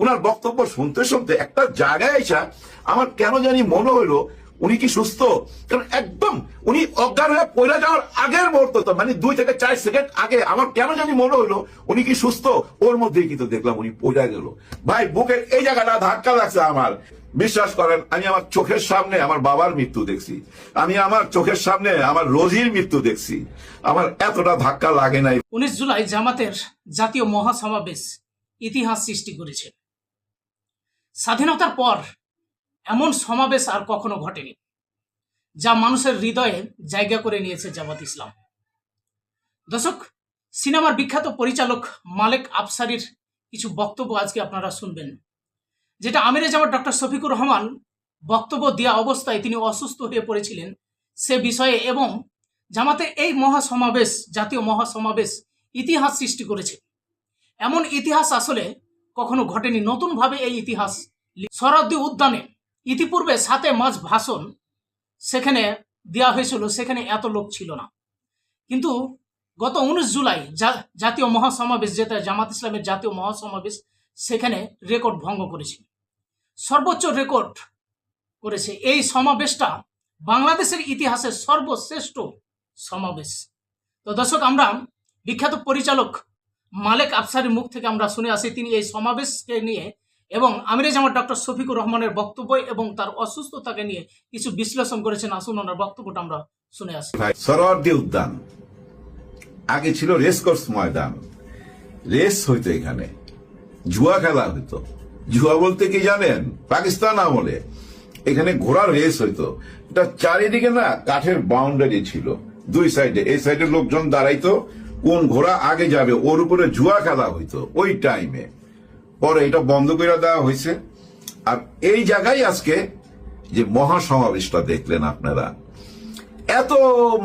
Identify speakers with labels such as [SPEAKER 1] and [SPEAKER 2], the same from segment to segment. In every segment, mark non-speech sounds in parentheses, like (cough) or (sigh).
[SPEAKER 1] ওনার বক্তব্য শুনতে শুনতে একটা জায়গায় এসা আমার কেন জানি মনে হইল উনি কি সুস্থ? কারণ একদম উনি অজ্ঞান হয়ে পড়ে যাওয়ার আগের মুহূর্ত মানে দুই থেকে চার সেকেন্ড আগে আমার কেন জানি মনে হইল উনি কি সুস্থ? ওর মধ্যেই কিন্তু দেখলাম উনি পড়ে গেল। ভাই, বুকের এই জায়গাটা ধাক্কা লাগছে আমার। বিশ্বাস করেন, আমি আমার চোখের সামনে আমার বাবার মৃত্যু দেখছি। আমি আমার চোখের সামনে আমার রোজির মৃত্যু দেখছি। আমার এতটা ধাক্কা লাগে নাই।
[SPEAKER 2] উনিশ জুলাই জামাতের জাতীয় মহাসমাবেশ ইতিহাস সৃষ্টি করেছে। স্বাধীনতার পর এমন সমাবেশ আর কখনো ঘটেনি, যা মানুষের হৃদয়ে জায়গা করে নিয়েছে জামাত ইসলাম। দর্শক, সিনেমার বিখ্যাত পরিচালক মালেক আফসারির কিছু বক্তব্য আজকে আপনারা শুনবেন, যেটা আমিরে জামাত ডক্টর শফিকুর রহমান বক্তব্য দেওয়া অবস্থায় তিনি অসুস্থ হয়ে পড়েছিলেন সে বিষয়ে এবং জামাতে এই মহাসমাবেশ, জাতীয় মহাসমাবেশ ইতিহাস সৃষ্টি করেছে। এমন ইতিহাস আসলে কখনো ঘটেনি। নতুনভাবে এই ইতিহাস শরদ্দি উদ্যানে ইতিপূর্বে সাতে মাঝ ভাষণ সেখানে দেওয়া হয়েছিল, সেখানে এত লোক ছিল না। কিন্তু গত উনিশ জুলাই জাতীয় মহাসমাবেশ, যেটা জামাত ইসলামের জাতীয় মহাসমাবেশ, সেখানে রেকর্ড ভঙ্গ করেছে। সর্বোচ্চ রেকর্ড করেছে। এই সমাবেশটা বাংলাদেশের ইতিহাসের সর্বশ্রেষ্ঠ সমাবেশ। তো দর্শক, আমরা বিখ্যাত পরিচালক মালেক আফসারের মুখ থেকে আমরা শুনে আসি, তিনি এই সমাবেশকে নিয়ে এবং আমিরে জামাত ডক্টর শফিকুর রহমানের বক্তব্য এবং তার অসুস্থতাকে নিয়ে কিছু বিশ্লেষণ করেছেন। আসুন ওনার বক্তব্যটা আমরা শুনে আসি।
[SPEAKER 1] সরোয়ার্দী উদ্যান। আগে ছিল রেস কোর্স ময়দান। রেস হইতো এখানে। জুয়া খেলা হইতো। জুয়া বলতে কি জানেন? পাকিস্তান আমলে। এখানে ঘোড়ার রেস হইতো। এটা চারিদিকে না কাঠের বাউন্ডারি ছিল। দুই সাইডে এই সাইডে লোকজন দাঁড়াইতো। কোন ঘোড়া আগে যাবে, ওর উপরে জুয়া খেলা হইতো ওই টাইমে পরে এটা বন্ধ করে দেওয়া হয়েছে আর এই জায়গায় আজকে যে মহাসমাবেশটা দেখলেন আপনারা, এত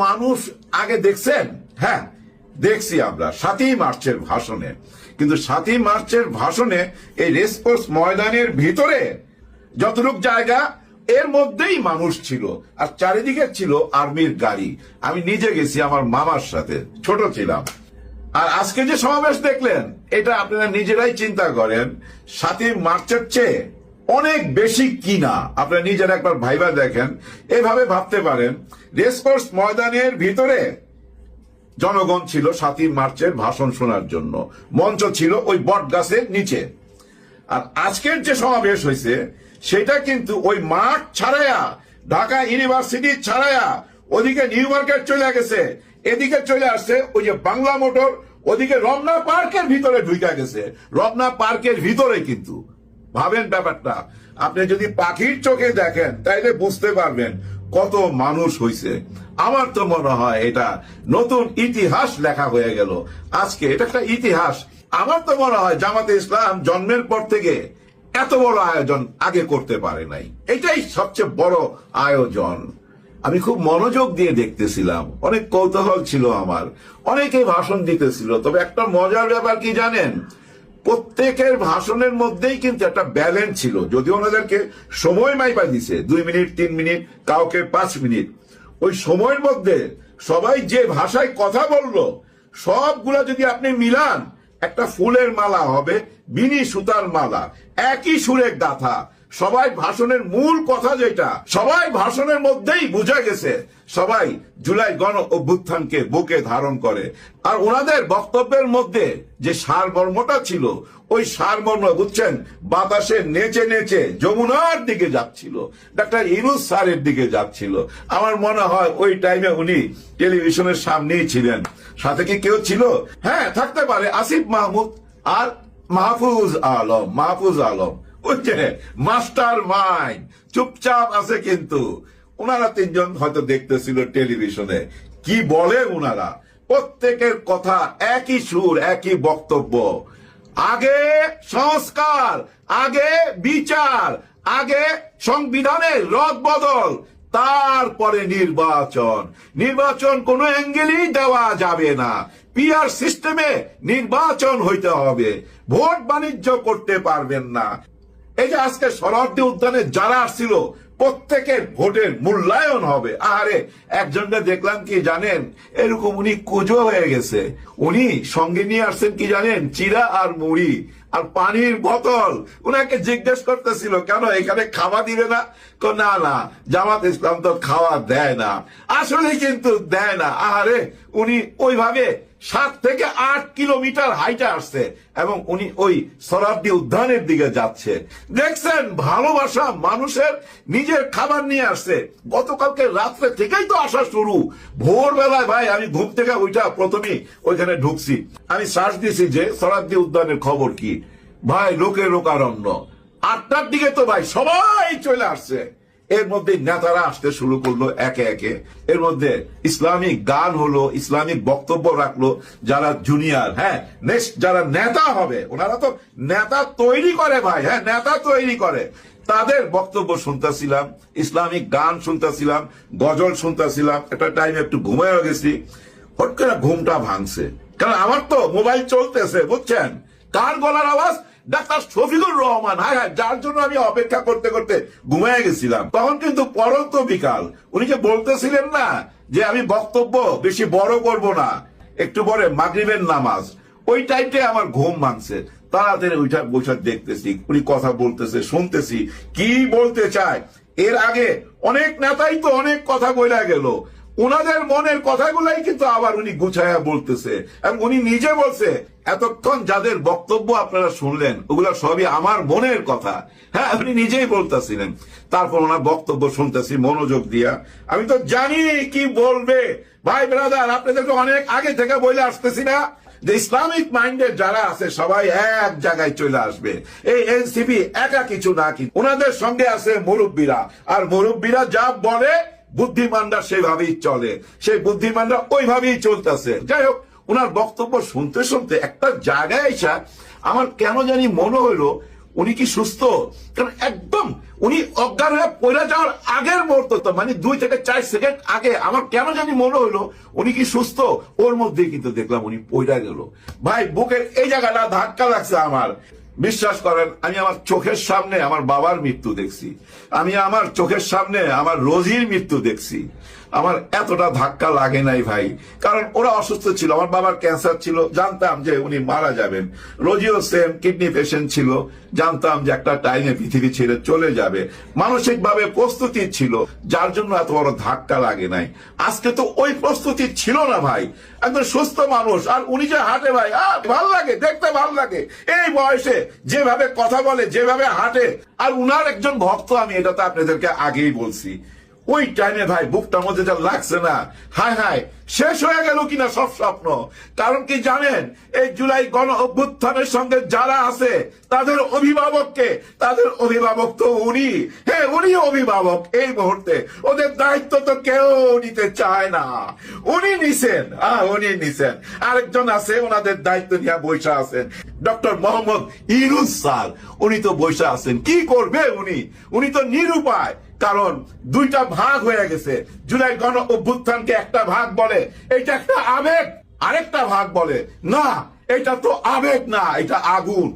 [SPEAKER 1] মানুষ আগে দেখছেন? হ্যাঁ দেখছি আমরা, সাতই মার্চের ভাষণে। কিন্তু সাতই মার্চের ভাষণে এই রেসকোর্স ময়দানের ভিতরে যতটুক জায়গা এর মধ্যেই মানুষ ছিল, আর চারিদিকে ছিল আর্মির গাড়ি। আমি নিজে গেছি আমার মামার সাথে, ছোট ছিলাম। আর আজকে যে সমাবেশ দেখলেন, এটা আপনারা নিজেরাই চিন্তা করেন, সাতই মার্চের চেয়ে অনেক বেশি কিনা, আপনারা নিজেরা একবার ভাইবা দেখেন। এভাবে ভাবতে পারেন রেসকোর্স ময়দানের ভিতরে জনগণ ছিল সাতই মার্চের ভাষণ শোনার জন্য। মঞ্চ ছিল ওই বট গাছের নিচে। আর আজকের যে সমাবেশ হয়েছে, সেটা কিন্তু ওই মাঠ ছাড়াইয়া, ঢাকা ইউনিভার্সিটি ছাড়াইয়া ওদিকে নিউ মার্কেট চলে গেছে, এদিকে চলে আসছে ওই যে বাংলা মোটর, ওদিকে রমনা পার্কের ভিতরে ঢুকে গেছে। রমনা পার্কের ভিতরে কিন্তু। ভাবেন ব্যাপারটা। আপনি যদি পাখির চোখে দেখেন, তাইলে বুঝতে পারবেন কত মানুষ হইছে। আমার তো মনে হয় এটা নতুন ইতিহাস লেখা হয়ে গেল। আজকে এটা একটা ইতিহাস। আমার তো মনে হয় জামাতে ইসলাম জন্মের পর থেকে এত বড় আয়োজন আগে করতে পারে নাই। এটাই সবচেয়ে বড় আয়োজন। আমি খুব মনোযোগ দিয়ে দেখতেছিলাম। অনেক কৌতূহল ছিল আমার। অনেকে ভাষণ দিতেছিল। তবে একটা মজার ব্যাপার কি জানেন? প্রত্যেকের ভাষণের মধ্যেই কিন্তু একটা ব্যালেন্স ছিল। যদি ওনাদেরকে সময় মাইপা দিছে, দুই মিনিট, তিন মিনিট, কাউকে পাঁচ মিনিট, ওই সময়ের মধ্যে সবাই যে ভাষায় কথা বলল, সবগুলা যদি আপনি মিলান একটা ফুলের মালা হবে বিনি সুতার মালা। একই সুরের গাথা। সবাই ভাষণের মূল কথা যেটা, সবাই ভাষণের মধ্যেই বুঝা গেছে, সবাই জুলাই গণ অভ্যুত্থানকে বুকে ধারণ করে। আর ওনাদের বক্তব্যের মধ্যে যে সারমর্মটা ছিল, ওই সারমর্ম বুঝছেন, বাতাসে নেচে নেচে যমুনার দিকে যাচ্ছিল, ডাক্তার ইনুস স্যারের দিকে যাচ্ছিল। আমার মনে হয় ওই টাইমে উনি টেলিভিশনের সামনেই ছিলেন। সাথে কি কেউ ছিল? হ্যাঁ থাকতে পারে, আসিফ মাহমুদ আর মাহফুজ আলম মাহফুজ আলম। ওই যে মাস্টার মাইন্ড। চুপচাপ আছে কিন্তু। ওনারা তিনজন হয়তো দেখতেছিল টেলিভিশনে। কি বলে ওনারা? প্রত্যেকের কথা একই সুর, একই বক্তব্য। আগে সংস্কার, আগে বিচার, আগে সংবিধানের রদ বদল, তারপরে নির্বাচন। নির্বাচন কোনো অ্যাঙ্গেলই দেওয়া যাবে না। পিআর সিস্টেমে নির্বাচন হইতে হবে। ভোট বাণিজ্য করতে পারবেন না। এই যে আজকে শরণার্থী উদ্যানে যারা আসছিল, প্রত্যেকের ভোটের মূল্যায়ন হবে। আরে একজনকে দেখলাম কি জানেন, এরকম উনি কুজো হয়ে গেছে। উনি সঙ্গে নিয়ে আসছেন কি জানেন চিরা আর মুড়ি আর পানির বোতল। উনাকে জিজ্ঞেস করতেছিল, কেন এখানে খাওয়া দিবে না? কো, না না, জামাত ইসলাম তো খাওয়া দেয় না। আসলে কিন্তু দেয় না। আহারে, উনি ওইভাবে সাত থেকে আট কিলোমিটার হাইটে আসছে এবং উনি ওই সরাবদি উদ্যানের দিকে যাচ্ছে। দেখছেন, ভালোবাসা মানুষের নিজের খাবার নিয়ে আসছে। গতকালকে রাত্রে থেকেই তো আসা শুরু। ভোরবেলায়, ভাই, আমি ঘুম থেকে ওইটা প্রথমেই ওইখানে ঢুকছি। আমি সার্চ দিয়েছি যে সরাবদি উদ্যানের খবর কি? ভাই, লোকে লোকারণ্য। আটটার দিকে তো, ভাই, সবাই চলে আসছে। এর মধ্যে নেতারা আসতে শুরু করল একে একে। এর মধ্যে ইসলামিক গান হলো, ইসলামিক বক্তব্য রাখল যারা জুনিয়র হ্যাঁ? নেক্সট যারা নেতা হবে, ওনারা তো নেতা তৈরি করে ভাই হ্যাঁ? নেতা তৈরি করে। তাদের বক্তব্য শুনতেছিলাম, ইসলামিক গান শুনতেছিলাম, গজল শুনতেছিলাম, একটা টাইম একটু ঘুমায় গেছি। হট করে ঘুমটা ভাঙছে। কারণ আমার তো মোবাইল চলতেছে, বুঝছেন? কার গলার আওয়াজ? ডাক্তার শফিকুর রহমান হ্যাঁ হ্যাঁ যার জন্য আমি অপেক্ষা করতে করতে ঘুমিয়ে গেছিলাম। তখন কিন্তু পরন্ত বিকাল। উনি যে বলতেছিলেন না যে আমি বক্তব্য বেশি বড় করব না, একটু পরে মাগরিবের নামাজ, ওই টাইমে আমার ঘুম ভাঙছে। তাড়াতাড়ি ওইটা বৈশাখ দেখতেছি, উনি কথা বলতেছে, শুনতেছি, কি বলতে চায়। এর আগে অনেক নেতাই তো অনেক কথা বলে গেল। উনাদের মনের কথাগুলাই কিন্তু আবার উনি গুছায়া বলতেছে এবং উনি নিজে বলছে, এতক্ষণ যাদের বক্তব্য আপনারা শুনলেন, ওগুলো সবই আমার মনের কথা। হ্যাঁ উনি নিজেই বলতেছিলেন। তারপর ওনার বক্তব্য শুনতেছি, মনোযোগ দিয়া। আমি তো জানি কি বলবে। ভাই ব্রাদার আপনাদেরকে অনেক আগে থেকে বলে আসতেছি না? যে ইসলামিক মাইন্ডের যারা আছে, সবাই এক জায়গায় চলে আসবে। এই এনসিপি একা কিছু না কি ওনাদের সঙ্গে আছে মুরব্বীরা। আর মুরব্বীরা যা বলে বুদ্ধিমানরা সেভাবেই চলে, সেই বুদ্ধিমানরা ওইভাবেই চলতেছে। যাই হোক ওনার বক্তব্য শুনতে শুনতে একটা জায়গায় এসা আমার কেন জানি মনে হইল, উনি কি সুস্থ? কারণ একদম উনি অজ্ঞান হয়ে পড়ে যাওয়ার আগের মুহূর্ত মানে দুই থেকে চার সেকেন্ড আগে আমার কেন জানি মনে হইল, উনি কি সুস্থ? ওর মধ্যে কিন্তু দেখলাম উনি পড়ে গেল। ভাই, বুকের এই জায়গাটা ধাক্কা লাগছে আমার। বিশ্বাস করেন, আমি আমার চোখের সামনে আমার বাবার মৃত্যু দেখছি। আমি আমার চোখের সামনে আমার রোজির মৃত্যু দেখছি। আমার এতটা ধাক্কা লাগে নাই ভাই। কারণ ওরা অসুস্থ ছিল, আমার বাবার ক্যান্সার ছিল, জানতাম যে উনি মারা যাবেন। রোজিও সেম কিডনি পেশেন্ট ছিল, জানতাম যে একটা টাইমে পৃথিবী ছেড়ে চলে যাবে। মানসিক ভাবে প্রস্তুতি ছিল, যার জন্য এত বড় ধাক্কা লাগে নাই। আজকে তো ওই প্রস্তুতি ছিল না ভাই। একদম সুস্থ মানুষ, আর উনি যে হাঁটে ভাই ভালো লাগে, দেখতে ভালো লাগে। এই বয়সে যেভাবে কথা বলে, যেভাবে হাঁটে, আর উনার একজন ভক্ত আমি, এটা তো আপনাদেরকে আগেই বলছি। ওই টাইমে ভাই, বুকটার মধ্যে যা লাগছে না। হায় হায়, শেষ হয়ে গেল কিনা সব স্বপ্ন। কারণ কি জানেন, এই জুলাই গণ অভ্যুত্থানের সঙ্গে যারা আছে, তাদের অভিভাবককে, তাদের অভিভাবক তো উনি। হ্যাঁ উনি অভিভাবক এই মুহূর্তে। ওদের দায়িত্ব তো কেউ নিতে চায় না। উনি নিছেন, আহ, উনি নিছেন। আরেকজন আছে, ওনাদের দায়িত্ব নিয়ে বৈশা আছেন। ডক্টর মোহাম্মদ ইরুজ স্যার, উনি তো বৈশা আছেন। কি করবে উনি? উনি তো নিরুপায়। কারণ দুইটা ভাগ হয়ে গেছে। জুলাই গণ অভ্যুত্থানকে একটা ভাগ বলে, এটা একটা আবেগ। আরেকটা ভাগ বলে, না, এটা তো আবেগ না, এটা আগুন।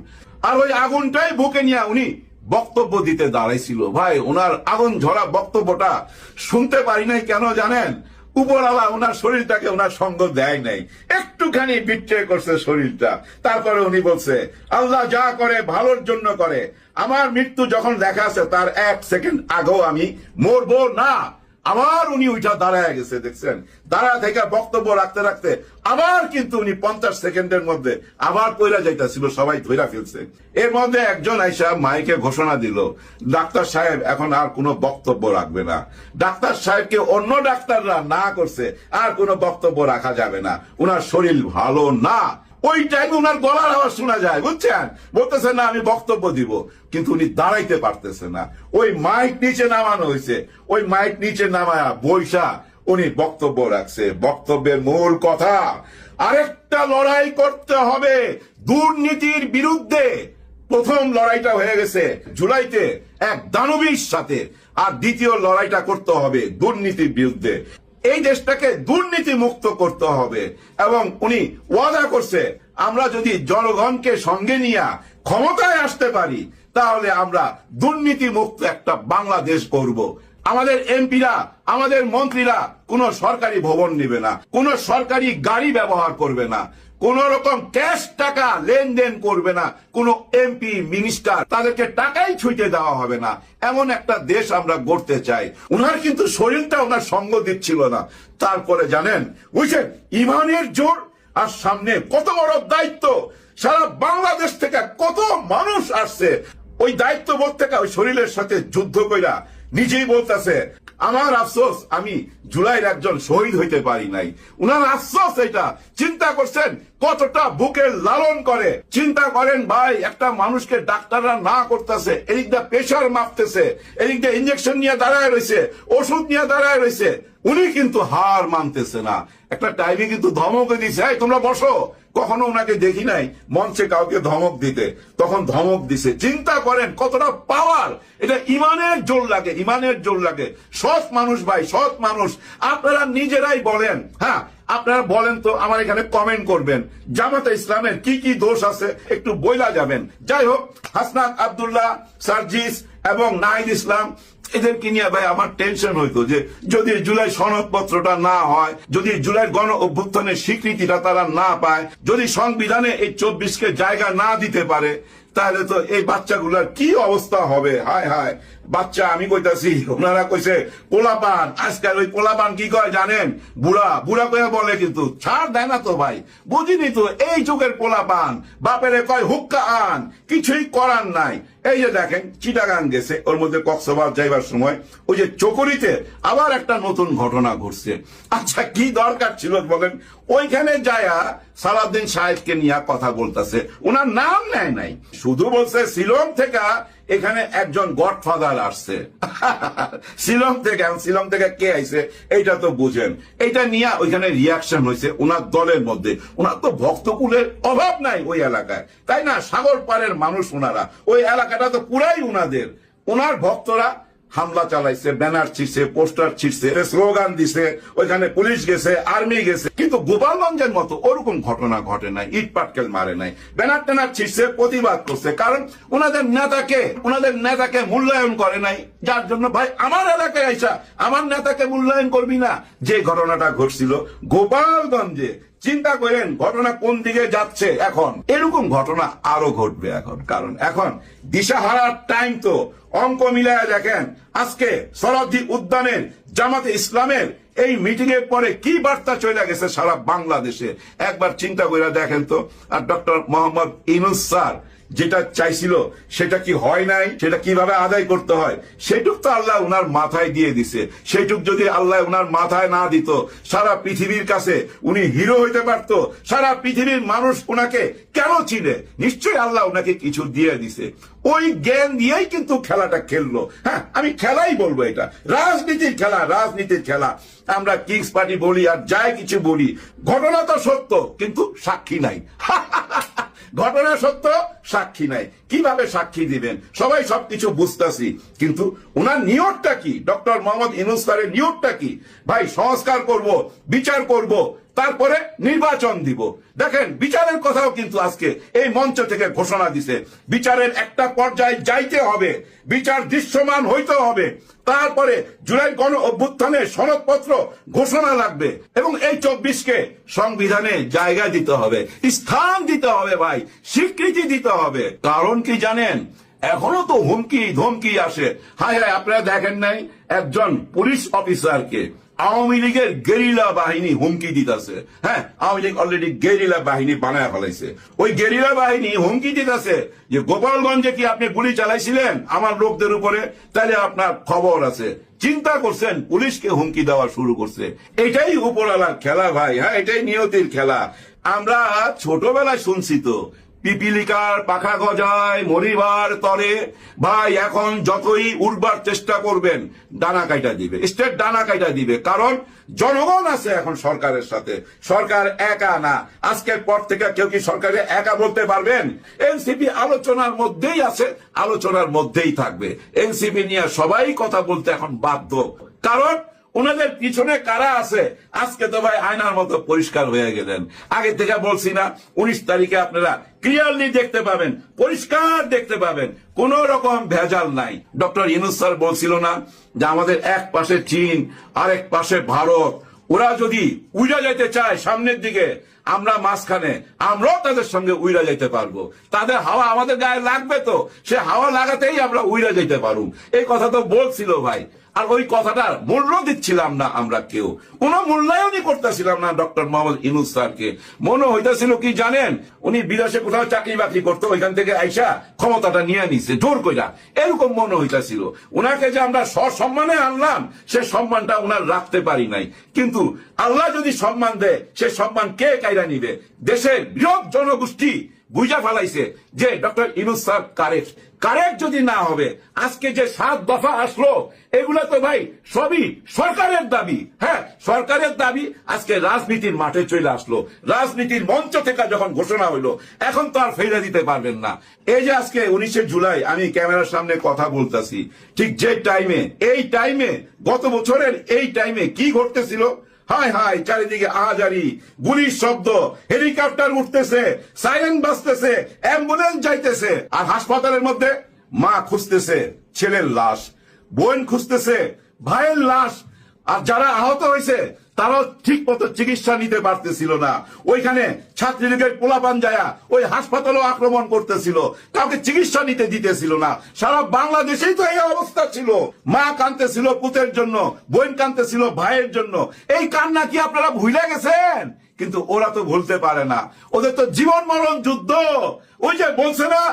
[SPEAKER 1] আর ওই আগুনটাই বুকে নিয়ে উনি বক্তব্য দিতে দাঁড়াইছিল। ভাই, ওনার আগুন ঝরা বক্তব্যটা শুনতে পারি নাই কেন জানেন? উপরওয়ালা ওনার শরীরটাকে ওনার সঙ্গ দেয় নাই। একটুখানি বিট্রে করছে শরীরটা। তারপরে উনি বলছে, আল্লাহ যা করে ভালোর জন্য করে। আমার মৃত্যু যখন দেখা আছে, তার এক সেকেন্ড আগেও আমি মরবো না। আবার উনি ওইটা দাঁড়ায় গেছে, দেখছেন? দাঁড়া থেকে বক্তব্য রাখতে রাখতে আবার কিন্তু উনি পঞ্চাশ সেকেন্ডের মধ্যে আবার পয়লা যাইতেছিল, সবাই ধৈরা ফেলছে। এর মধ্যে একজন আইসা মাইকে ঘোষণা দিল, ডাক্তার সাহেব, এখন আর কোনো বক্তব্য রাখবে না। ডাক্তার সাহেবকে অন্য ডাক্তাররা না করছে, আর কোনো বক্তব্য রাখা যাবে না। ওনার শরীর ভালো না। ওই টাইমে ওনার গলার আওয়াজ শোনা যায়, বুঝছেন? বলতেছে, না, আমি বক্তব্য দিব। কিন্তু উনি দাঁড়াইতে পারতেছে না। ওই মাইক নিচে নামানো হয়েছে। ওই মাইক নিচে নামায়া বৈশা উনি বক্তব্য রাখছে। বক্তব্যের মূল কথা, আরেকটা লড়াই করতে হবে দুর্নীতির বিরুদ্ধে। প্রথম লড়াইটা হয়ে গেছে জুলাইতে এক দানবীর সাথে। আর দ্বিতীয় লড়াইটা করতে হবে দুর্নীতির বিরুদ্ধে। এই দেশটাকে দুর্নীতি মুক্ত করতে হবে। এবং উনি ওয়াদা করছে, আমরা যদি জনগণকে সঙ্গে নিয়ে ক্ষমতায় আসতে পারি, তাহলে আমরা দুর্নীতি মুক্ত একটা বাংলাদেশ করব। আমাদের এমপিরা, আমাদের মন্ত্রীরা কোনো সরকারি ভবন নেবে না, কোনো সরকারি গাড়ি ব্যবহার করবে না। কোন রকম ক্যাশ টাকা লেনদেন করবে না। কোন এমপি, মিনিস্টার, তাদেরকে টাকাই ছুঁতে দেওয়া হবে না। এমন একটা দেশ আমরা গড়তে চাই। উনার কিন্তু শরীরটা ওনার সঙ্গ দিচ্ছিল না। তারপরে জানেন, বুঝছেন, ইমানের জোর আর সামনে কত বড় দায়িত্ব। সারা বাংলাদেশ থেকে কত মানুষ আসছে। ওই দায়িত্ববোধ থেকে ওই শরীরের সাথে যুদ্ধ কইরা নিজেই বলতেছে, আমার আফসোস, আমি জুলাইয়ের একজন শহীদ হইতে পারি নাই। উনার আফসোস এটা চিন্তা করছেন কতটা বুকে লালন করে। চিন্তা করেন, ভাই, একটা মানুষকে ডাক্তাররা না করতেছে এদিকটা প্রেশার মাপতেছে এদিকটা ইঞ্জেকশন নিয়ে দাঁড়ায় রয়েছে, ওষুধ নিয়ে দাঁড়ায় রয়েছে উনি কিন্তু হার মানতেছে না। একটা টাইমে কিন্তু ধমকে দিছে "এই, তোমরা বসো। কখনো ওনাকে দেখি নাই মঞ্চে কাউকে ধমক দিতে। তখন ধমক দিছে চিন্তা করেন কতটা পাওয়ার এটা ইমানের জোর লাগে ইমানের জোর লাগে। সৎ মানুষ ভাই সৎ মানুষ। আপনারা নিজেরাই বলেন হ্যাঁ? আপনারা বলেন তো আমার এখানে কমেন্ট করবেন। জামাতে ইসলামের কি কি দোষ আছে একটু বইলা যাবেন। যাই হোক হাসনাত আব্দুল্লাহ সার্জিস এবং নাহিদ ইসলাম, এদেরকে নিয়ে ভাই আমার টেনশন হইতো যে যদি জুলাই সনদপত্রটা না হয়, যদি জুলাই গণ অভ্যুত্থানের স্বীকৃতিটা তারা না পায়, যদি সংবিধানে এই চব্বিশকে জায়গা না দিতে পারে, তাহলে তো এই বাচ্চাগুলার কি অবস্থা হবে? হায় হায়, বাচ্চা আমি কইতাছি, ওনারা কইছে পোলাপান, আজকাল ওই পোলাপান কি কয় জানেন? বুড়া বুড়া কয়ে বলে কিন্তু, ছাড় দেয় না তো ভাই, বুঝিনি তো, এই যুগের পোলাপান, বাপেরে কয় হুক্কা আন, কিছুই করার নাই। এই যে দেখেন, চিটাগাং গেছে, ওর মধ্যে কক্সবাজার যাইবার সময়, ওই যে চকরিতে আবার একটা নতুন ঘটনা ঘটছে। আচ্ছা কি দরকার ছিল বলেন? ওইখানে যায়া সালাউদ্দিন সাহেবকে নিয়ে কথা বলতেছে। ওনার নাম নেয় নাই। শুধু বলছে, শিলং থেকে এখানে একজন গডফাদার আসছে। (laughs) শিলং থেকে শিলং থেকে কে আইছে, এইটা তো বুঝেন। এইটা নিয়ে ওইখানে রিয়াকশন হয়েছে ওনার দলের মধ্যে। ওনার তো ভক্তকুলের অভাব নাই ওই এলাকায়। তাই না? সাগর পাড়ের মানুষ ওনারা ওই এলাকাটা তো পুরাই ওনাদের ওনার ভক্তরা হামলা চালাইছে, ব্যানার ছিঁড়ছে, পোস্টার ছিঁড়ছে স্লোগান দিছে, ওইখানে পুলিশ গেছে, আর্মি গেছে। কিন্তু গোপালগঞ্জের মতো ওরকম ঘটনা ঘটে নাই, ইট পাটকেল মারে নাই। ব্যানার ট্যানার ছিঁড়ছে, প্রতিবাদ করছে। কারণ ওনাদের নেতাকে ওনাদের নেতাকে মূল্যায়ন করে নাই। যার জন্য ভাই, আমার এলাকায় আইসা, আমার নেতাকে মূল্যায়ন করবি না। যে ঘটনাটা ঘটছিল, গোপালগঞ্জে চিন্তা করেন ঘটনা কোন দিকে যাচ্ছে এখন। এরকম ঘটনা আরও ঘটবে এখন। কারণ এখন দিশাহারার টাইম তো। অঙ্ক মিলায় দেখেন, আজকে সরদ্দি উদ্যানের জামাতে ইসলামের এই মিটিং এর পরে কি বার্তা চলে গেছে সারা বাংলাদেশে? একবার চিন্তা করে দেখেন তো। আর ডক্টর মোহাম্মদ ইনুস স্যার যেটা চাইছিল, সেটা কি হয় নাই? সেটা কীভাবে আদায় করতে হয়? সেটুক তো আল্লাহ উনার মাথায় দিয়ে দিছে। সেটুক যদি আল্লাহ উনার মাথায় না দিত, সারা পৃথিবীর কাছে উনি হিরো হইতে পারতো। সারা পৃথিবীর মানুষ উনাকে কেন চিনে? নিশ্চয়ই আল্লাহ উনাকে কিছু দিয়ে দিছে। ওই জ্ঞান দিয়েই কিন্তু খেলাটা খেললো। হ্যাঁ আমি খেলাই বলব এটা। রাজনীতির খেলা রাজনীতির খেলা। আমরা কিংস পার্টি বলি আর যাই কিছু বলি। ঘটনা তো সত্য, কিন্তু সাক্ষী নাই। (laughs) ঘটনা সত্য, সাক্ষী নাই। কীভাবে সাক্ষী দিবেন? সবাই সবকিছু বুঝতেছি। কিন্তু ওনার নিয়তটা কি? ডক্টর মোহাম্মদ ইনুস স্যারের নিয়তটা কি? ভাই, সংস্কার করব, বিচার করব তারপরে নির্বাচন দিব। দেখেন, বিচারের কথাও কিন্তু আজকে এই মঞ্চ থেকে ঘোষণা দিছে। বিচারের একটা পর্যায়ে যাইতে হবে, বিচার দৃশ্যমান হইতে হবে। তারপরে জুলাই গণ অভ্যুত্থানের সনদপত্র ঘোষণা লাগবে এবং এই চব্বিশকে সংবিধানে জায়গা দিতে হবে, স্থান দিতে হবে ভাই, স্বীকৃতি দিতে হবে। কারণ কি জানেন, এখনও তো হুমকি ধমকি আসে। হায় হায়, আপনারা দেখেন নাই, একজন পুলিশ অফিসারকে আওয়ামী লীগের গেরিলা বাহিনী হুমকি দিতেছে। হ্যাঁ আওয়ামী লীগ অলরেডি গেরিলা বাহিনী বানায় ফেলাইছে। ওই গেরিলা বাহিনী হুমকি দিতেছে যে, গোপালগঞ্জে কি আপনি গুলি চালাইছিলেন আমার লোকদের উপরে? তাহলে আপনার খবর আছে। চিন্তা করছেন, পুলিশকে হুমকি দেওয়া শুরু করছে। এটাই উপরওয়ালার খেলা ভাই হ্যাঁ এটাই নিয়তির খেলা। আমরা ছোটবেলায় শুনছি তো পিপিলিকার পাখা গজায় মরিবার তরে, ভাই এখন যতই উড়বার চেষ্টা করবেন, ডানা কাইটা দিবে। স্টেট ডানা কাইটা দিবে। কারণ জনগণ আছে এখন সরকারের সাথে। সরকার একা না। আজকের পর থেকে কেউ কি সরকারে একা বলতে পারবেন? এনসিপি আলোচনার মধ্যেই আছে, আলোচনার মধ্যেই থাকবে। এনসিপি নিয়ে সবাই কথা বলতে এখন বাধ্য। কারণ ওনাদের পিছনে কারা আছে? আজকে তো ভাই আয়নার মতো পরিষ্কার হয়ে গেলেন। আগে থেকে বলছি না, উনিশ তারিখে আপনারা ক্লিয়ারলি দেখতে পাবেন, পরিষ্কার দেখতে পাবেন। কোন রকম ভেজাল নাই। ডক্টর ইনুস স্যার বলছিল না যে আমাদের এক পাশে চীন, আরেক পাশে ভারত। ওরা যদি উইরা যাইতে চায় সামনের দিকে, আমরা মাঝখানে, আমরাও তাদের সঙ্গে উইরা যাইতে পারব। তাদের হাওয়া আমাদের গায়ে লাগবে তো। সে হাওয়া লাগাতেই আমরা উইরা যাইতে পারুম। এই কথা তো বলছিল ভাই। আর ওই কথাটার মূল্য দিচ্ছিলাম না আমরা কেউ। কোন মূল্যায়নই করতেছিলাম না ডক্টর মোহাম্মদ ইনুস স্যারকে। মনে হইতেছিল কি জানেন, উনি বিদেশে কোথাও চাকরি বাকরি করতো, ওইখান থেকে আইসা ক্ষমতাটা নিয়ে নিছে, জোর কইরা। এরকম মনে হইতেছিল। উনাকে যে আমরা সসম্মানে আনলাম, সে সম্মানটা ওনার রাখতে পারি নাই। কিন্তু আল্লাহ যদি সম্মান দেয়, সে সম্মান কে কাইরা নিবে? দেশের বৃহৎ জনগোষ্ঠী বুঝা ফেলাইছে যে doctor Yunus sir correct. Correct যদি না হবে, আজকে যে সাত দফা আসলো, এগুলো তো ভাই সবই সরকারের দাবি। হ্যাঁ সরকারের দাবি আজকে রাজনীতির মাঠে চলে আসলো। রাজনীতির মঞ্চ থেকে যখন ঘোষণা হইল, এখন তো আর ফেলে দিতে পারবেন না। এই যে আজকে উনিশে জুলাই, আমি ক্যামেরার সামনে কথা বলতেছি, ঠিক যে টাইমে এই টাইমে গত বছরের এই টাইমে কি ঘটতেছিল? হায় হায় চারিদিকে আহাজারি গুলির শব্দ, হেলিকপ্টার উঠতেছে, সাইরেন বাজতেছে, অ্যাম্বুলেন্স যাইতেছে, আর হাসপাতালের মধ্যে মা খুঁজতেছে, ছেলের লাশ, বোন খুঁজতেছে, ভাইয়ের লাশ, আর যারা আহত হয়েছে তারাও ঠিক মতো চিকিৎসা নিতে পারতেছিল না। ওইখানে ছাত্রীলীগের পোলাপান যায়া ওই হাসপাতালও আক্রমণ করতেছিল। কাউকে চিকিৎসা নিতে দিতেছিল না। সারা বাংলাদেশেই তো এই অবস্থা ছিল। মা কানতেছিল পুতের জন্য, বোন কানতেছিল ভাইয়ের জন্য। এই কান্না কি আপনারা ভুলে গেছেন? কিন্তু ওরা তো ভুলতে পারে না। ওদের তো জীবন মরণ যুদ্ধ। ওই যে বলছে না,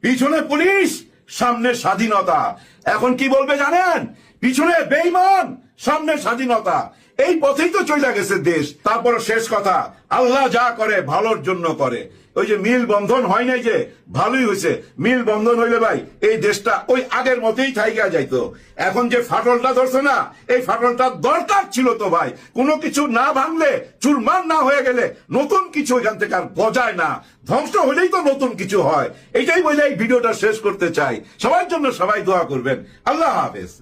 [SPEAKER 1] পিছনে পুলিশ, সামনে স্বাধীনতা। এখন কি বলবে জানেন? পিছনে বেইমান, সামনে স্বাধীনতা। এই পথেই তো চলে গেছে দেশ। তারপর শেষ কথা, আল্লাহ যা করে ভালোর জন্য করে। ওই যে মিল বন্ধন হয় নাই যে, ভালোই হয়েছে মিল বন্ধন হইলে ভাই, এই দেশটা ওই আগের মতেই থাইকা যাইতো। এখন যে ফাটলটা ধরছে না, এই ফাটলটা দরকার ছিল তো ভাই। কোনো কিছু না ভাঙলে, চুরমার না হয়ে গেলে নতুন কিছু এখান থেকে আর গজায় না। ধ্বংস হলেই তো নতুন কিছু হয়। এটাই বলে এই ভিডিওটা শেষ করতে চাই। সবার জন্য সবাই দোয়া করবেন। আল্লাহ হাফেজ।